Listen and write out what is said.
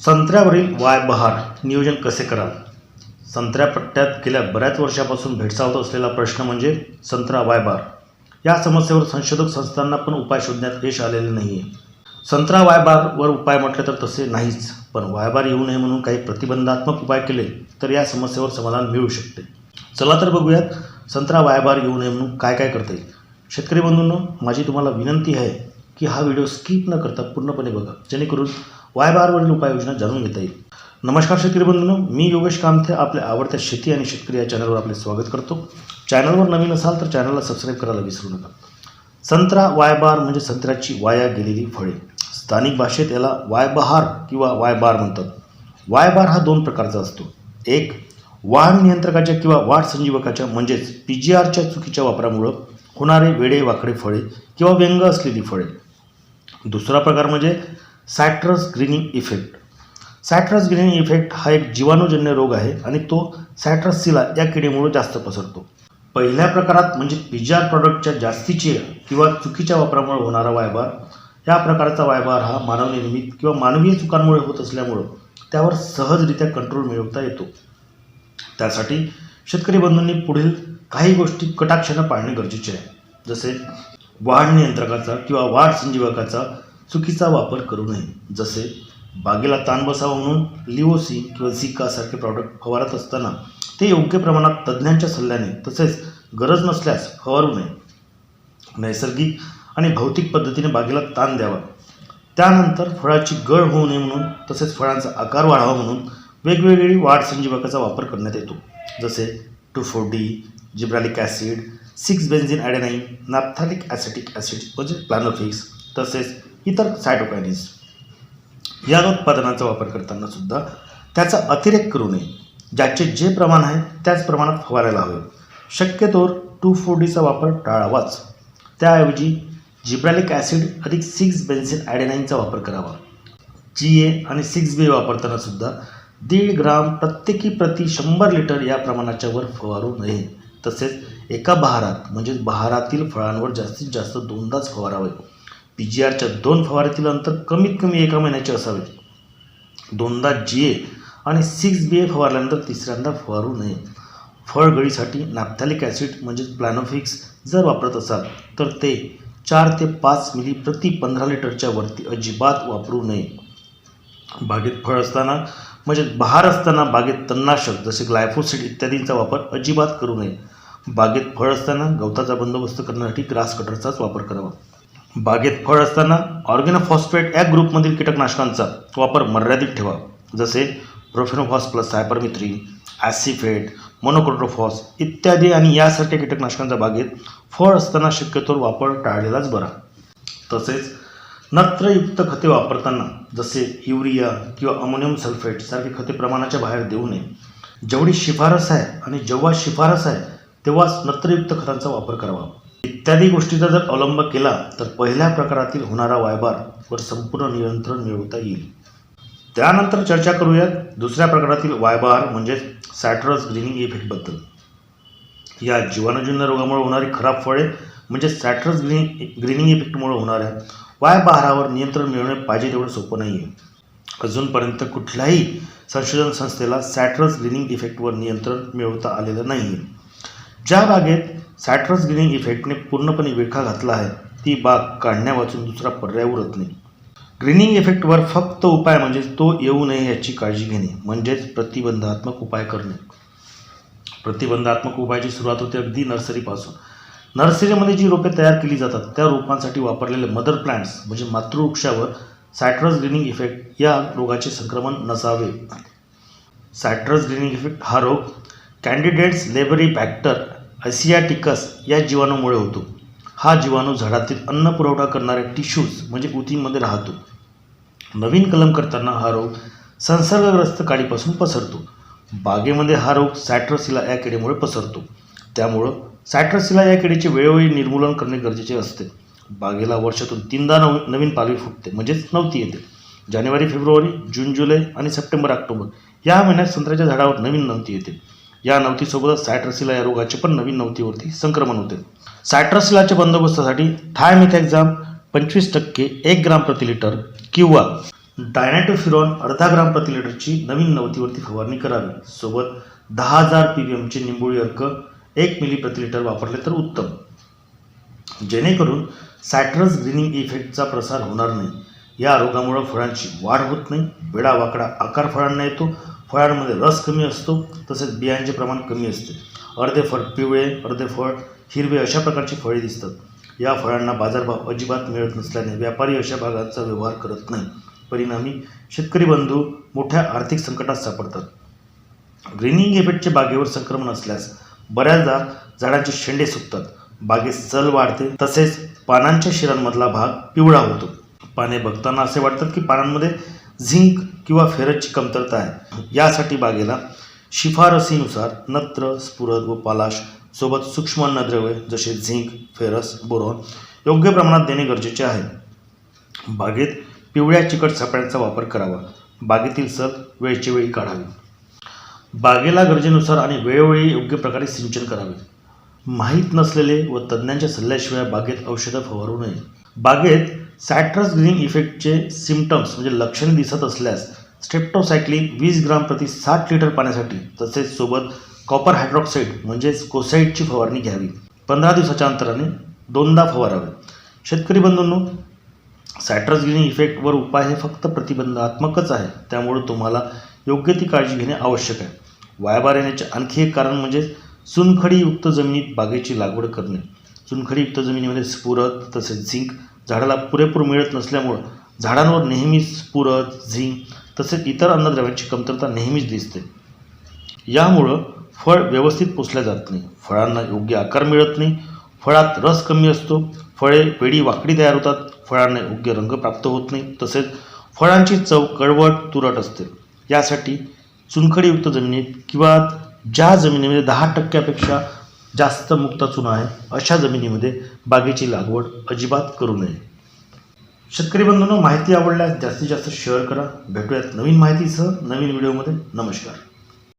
संत्र्यावरील Y बहार नियोजन कसे कराल? संत्र्या पट्ट्यात गेल्या बऱ्याच वर्षापासून भेडसावत असलेला प्रश्न म्हणजे संत्रा वायबार या समस्येवर संशोधक संस्थांना पण उपाय शोधण्यात यश आलेले नाही आहे संत्रा वायबारवर उपाय म्हटलं तर तसे नाहीच पण वायबार येऊ नये म्हणून काही प्रतिबंधात्मक उपाय केले तर या समस्येवर समाधान मिळू शकते. चला तर बघूयात संत्रा वायबार येऊ नये म्हणून काय काय करता येईल? शेतकरी बंधूंनो माझी तुम्हाला विनंती आहे की हा व्हिडिओ स्किप न करता पूर्णपणे बघा. जेणेकरून वाय बारवरील उपाययोजना जाणून घेता येईल. नमस्कार शेतकरी बंधूंनो मी योगेश कामथे आपल्या आवडत्या शेती आणि शेतकरी या चॅनलवर आपले स्वागत करतो. चॅनलवर नवीन असाल तर चॅनलला सबस्क्राईब करायला विसरू नका. संत्रा वायबार म्हणजे संत्र्याची वाया गेलेली फळे. स्थानिक भाषेत याला वायबहार किंवा वायबार म्हणतात. वायबार हा दोन प्रकारचा असतो. एक वाहन नियंत्रकाच्या किंवा वाढ संजीवकाच्या म्हणजेच पी जी आरच्या चुकीच्या वापरामुळं होणारे वेडे वाकडे फळे किंवा व्यंग असलेली फळे. दुसरा प्रकार म्हणजे citrus greening effect. Citrus greening effect हा एक जीवाणूजन्य रोग आहे आणि तो सॅट्रससिला या किडीमुळे जास्त पसरतो. पहिल्या प्रकारात म्हणजे पिजार प्रॉडक्टच्या जास्तीचे किंवा चुकीच्या वापरामुळे होणारा वायभार या प्रकारचा वायभार हा मानवनिर्मित किंवा मानवीय चुकांमुळे होत असल्यामुळं त्यावर सहजरित्या कंट्रोल मिळवता येतो. त्यासाठी शेतकरी बंधूंनी पुढील काही गोष्टी कटाक्षानं पाळणे गरजेचे आहे. जसे वाढ नियंत्रकाचा किंवा वाढ संजीवकाचा चुकीचा वापर करू नये. जसे बागेला ताण बसावा म्हणून लिओसी किंवा झिकासारखे प्रॉडक्ट फवारत असताना ते योग्य प्रमाणात तज्ज्ञांच्या सल्ल्याने तसेच गरज नसल्यास फवारू नये. नैसर्गिक आणि भौतिक पद्धतीने बागेला ताण द्यावा. त्यानंतर फळाची गळ होऊ नये म्हणून तसेच फळांचा आकार वाढावा म्हणून वेगवेगळी वाढ संजीवकाचा वापर करण्यात येतो. जसे two four D gibberellic acid six benzyl adenine naphthalic acetic acid म्हणजे प्लॅनोफिक्स तसेच इतर सायटोकायनिस या उत्पादनांचा वापर करताना सुद्धा त्याचा अतिरेक करू नये. ज्याचे जे प्रमाण आहे त्याच प्रमाणात फवारायला हवे. शक्यतोवर टू फोर डीचा वापर टाळावाच. त्याऐवजी जिब्रॅलिक ॲसिड अधिक सिक्स बेन्झिन ॲडेनाईनचा वापर करावा. जी ए आणि सिक्स बी वापरताना सुद्धा दीड ग्राम प्रत्येकी प्रति शंभर लिटर या प्रमाणाच्या वर फवारू नये. तसेच एका बहारात म्हणजेच बहारातील फळांवर जास्तीत जास्त दोनदाच फवारावे. पी जी आरच्या दोन फवारीतील अंतर कमीत कमी एका महिन्याचे असावे. दोनदा जी ए आणि सिक्स बी ए फवारल्यानंतर तिसऱ्यांदा फवारू नये. फळगळीसाठी नाप्थॅलिक ॲसिड म्हणजेच प्लॅनोफिक्स जर वापरत असाल तर ते चार ते पाच मिली प्रति पंधरा लिटरच्या वरती अजिबात वापरू नये. बागेत फळ असताना म्हणजे बहार असताना बागेत तणनाशक जसे ग्लायफोसिड इत्यादींचा वापर अजिबात करू नये. बागेत फळ असताना गवताचा बंदोबस्त करण्यासाठी ग्रास कटरचाच वापर करावा. बागेत फळ असताना ऑर्गेनोफॉस्फेट या ग्रुपमधील कीटकनाशकांचा वापर मर्यादित ठेवा. जसे profenofos plus cypermethrin acephate monocrotophos इत्यादी आणि यासारख्या कीटकनाशकांचा बागेत फळ असताना शक्यतोवर वापर टाळलेलाच बरा. तसेच नत्रयुक्त खते वापरताना जसे युरिया किंवा अमोनियम सल्फेट सारखे खते प्रमाणाच्या बाहेर देऊ नये. जेवढी शिफारस आहे आणि जेव्हा शिफारस आहे तेव्हाच नत्रयुक्त खतांचा वापर करावा. इत्यादी गोष्टीचा जर अवलंब केला तर पहिल्या प्रकारातील होणारा वायबार वर संपूर्ण नियंत्रण मिळवता येईल. त्यानंतर चर्चा करूयात दुसऱ्या प्रकारातील वायबार म्हणजेच सॅट्रस ग्रीनिंग इफेक्टबद्दल. या जीवाणूजन्य रोगामुळे होणारी खराब फळे म्हणजे सॅट्रस ग्रीनिंग ग्रीनिंग इफेक्टमुळे होणाऱ्या वाय बहारावर नियंत्रण मिळवणे पाहिजे तेवढं सोपं नाही आहे अजूनपर्यंत कुठल्याही संशोधन संस्थेला सॅट्रस ग्रीनिंग इफेक्टवर नियंत्रण मिळवता आलेलं नाही आहे ज्या बागेत सॅट्रस ग्रीनिंग इफेक्टने पूर्णपणे विळखा घातला आहे ती बाग काढण्यावाचून दुसरा पर्याय उरत नाही. ग्रीनिंग इफेक्टवर फक्त उपाय म्हणजे तो येऊ नये याची काळजी घेणे म्हणजेच प्रतिबंधात्मक उपाय करणे. प्रतिबंधात्मक उपायाची सुरुवात होते अगदी नर्सरीपासून. नर्सरीमध्ये जी रोपे तयार केली जातात त्या रोपांसाठी वापरलेले मदर प्लांट्स म्हणजे मातृवृक्षावर सॅट्रस ग्रीनिंग इफेक्ट या रोगाचे संक्रमण नसावे. सॅट्रस ग्रीनिंग इफेक्ट हा रोग कॅन्डिडेट्स लेबरी बॅक्टर असियाटिकस या जीवाणूमुळे होतो. हा जीवाणू झाडातील अन्न पुरवठा करणाऱ्या टिश्यूज म्हणजे उतींमध्ये राहतो. नवीन कलम करताना हा रोग संसर्गग्रस्त काडीपासून पसरतो. बागेमध्ये हा रोग सॅट्रसिला या किडीमुळे पसरतो. त्यामुळं सॅट्रसिला या किडीचे वेळोवेळी निर्मूलन करणे गरजेचे असते. बागेला वर्षातून तीनदा नव नवीन पालवी फुटते म्हणजेच नवती येते. जानेवारी फेब्रुवारी जून जुलै आणि सप्टेंबर ऑक्टोबर या महिन्यात संत्र्याच्या झाडावर नवीन नवती येते. या नवतीसोबतच सायट्रसिला या रोगाचे पण नवीन नवतीवरती संक्रमण होते. सायट्रसिलाच्या बंदोबस्तासाठी थायमिथॅक्झाम पंचवीस टक्के एक ग्राम प्रति लिटर किंवा डायनॅटोफिरॉन अर्धा ग्राम प्रति लिटरची नवीन नवतीवरती फवारणी करावी. सोबत दहा हजार पी व्ही एमचे निंबोळी अर्क एक मिली प्रति लिटर वापरले तर उत्तम. जेणेकरून सायट्रस ग्रीनिंग इफेक्टचा प्रसार होणार नाही. या रोगामुळं फळांची वाढ होत नाही वेडावाकडा आकार फळांना येतो फळांमध्ये रस कमी असतो तसेच बियांचे प्रमाण कमी असते. अर्धे फळ पिवळे अर्धे फळ हिरवे अशा प्रकारची फळे दिसतात. या फळांना बाजारभाव अजिबात मिळत नसल्याने व्यापारी अशा भागांचा व्यवहार करत नाही. परिणामी शेतकरी बंधू मोठ्या आर्थिक संकटात सापडतात. ग्रीनिंग इफेक्टचे बागेवर संक्रमण असल्यास बऱ्याचदा झाडांचे शेंडे सुकतात. बागेत चल वाढते तसेच पानांच्या शिरांमधला भाग पिवळा होतो. पाने बघताना असे वाटतात की पानांमध्ये झिंक किंवा फेरसची कमतरता आहे. यासाठी बागेला शिफारसीनुसार नत्र स्फुरद व पालाश सोबत सूक्ष्म अन्नद्रव्ये जसे झिंक फेरस बोरॉन योग्य प्रमाणात देणे गरजेचे आहे. बागेत पिवळ्या चिकट सापळ्यांचा वापर करावा. बागेतील सल वेळची वेळी काढावी. बागेला गरजेनुसार आणि वेळोवेळी योग्य प्रकारे सिंचन करावे. माहीत नसलेले व तज्ज्ञांच्या सल्ल्याशिवाय बागेत औषधं फवारू नये. बागेत सायट्रस ग्रीन इफेक्टचे सिमटम्स म्हणजे लक्षणे दिसत असल्यास स्ट्रेप्टोसायक्लिन वीस ग्राम प्रति साठ लिटर पाण्यासाठी तसेच सोबत कॉपर हायड्रॉक्साईड म्हणजेच कोसाईडची फवारणी घ्यावी. पंधरा दिवसाच्या अंतराने दोनदा फवारावे. शेतकरी बंधूंनो सायट्रस ग्रीन इफेक्टवर उपाय हे फक्त प्रतिबंधात्मकच आहे. त्यामुळे तुम्हाला योग्य ती काळजी घेणे आवश्यक आहे. वायबार येण्याचे आणखी एक कारण म्हणजे चुनखडीयुक्त जमिनीत बागेची लागवड करणे. चुनखडीयुक्त जमिनीमध्ये स्फुरद तसेच झिंक झाडाला पुरेपूर मिळत नसल्यामुळं झाडांवर नेहमीच स्फुरद झिंक तसेच इतर अन्नद्रव्यांची कमतरता नेहमीच दिसते. यामुळं फळ व्यवस्थित पोचल्या जात नाही. फळांना योग्य आकार मिळत नाही. फळात रस कमी असतो. फळे वेडी वाकडी तयार होतात. फळांना योग्य रंग प्राप्त होत नाही. तसेच फळांची चव कळवट तुरट असते. यासाठी चुनखडीयुक्त जमिनीत किंवा ज्या जमिनीमध्ये दहा टक्क्यापेक्षा जास्त मुक्ता चुना आहे अशा जमिनीमध्ये बागेची लागवड अजिबात करू नये. शेतकरी बंधूंनो माहिती आवडल्यास जास्तीत जास्त शेअर करा. भेटूयात नवीन माहितीसह नवीन व्हिडिओमध्ये नमस्कार.